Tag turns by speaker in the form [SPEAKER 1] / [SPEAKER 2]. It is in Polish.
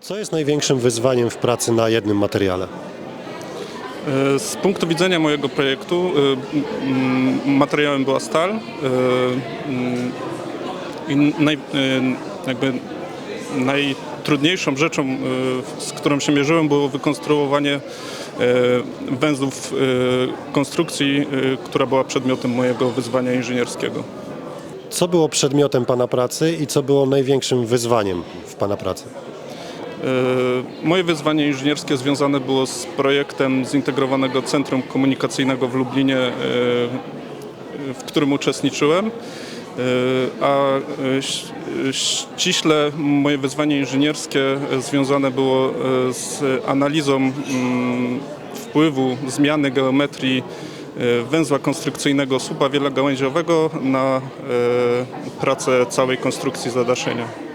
[SPEAKER 1] Co jest największym wyzwaniem w pracy na jednym materiale?
[SPEAKER 2] E, Z punktu widzenia mojego projektu e, materiałem była stal e, i naj, jakby najtrudniejszą rzeczą, z którą się mierzyłem, było wykonstruowanie węzłów konstrukcji, która była przedmiotem mojego wyzwania inżynierskiego.
[SPEAKER 1] Co było przedmiotem Pana pracy i co było największym wyzwaniem w Pana pracy?
[SPEAKER 2] E, Moje wyzwanie inżynierskie związane było z projektem zintegrowanego centrum komunikacyjnego w Lublinie, e, w którym uczestniczyłem. E, A ściśle moje wyzwanie inżynierskie związane było z analizą mm, wpływu zmiany geometrii węzła konstrukcyjnego słupa wielogałęziowego na pracę całej konstrukcji zadaszenia.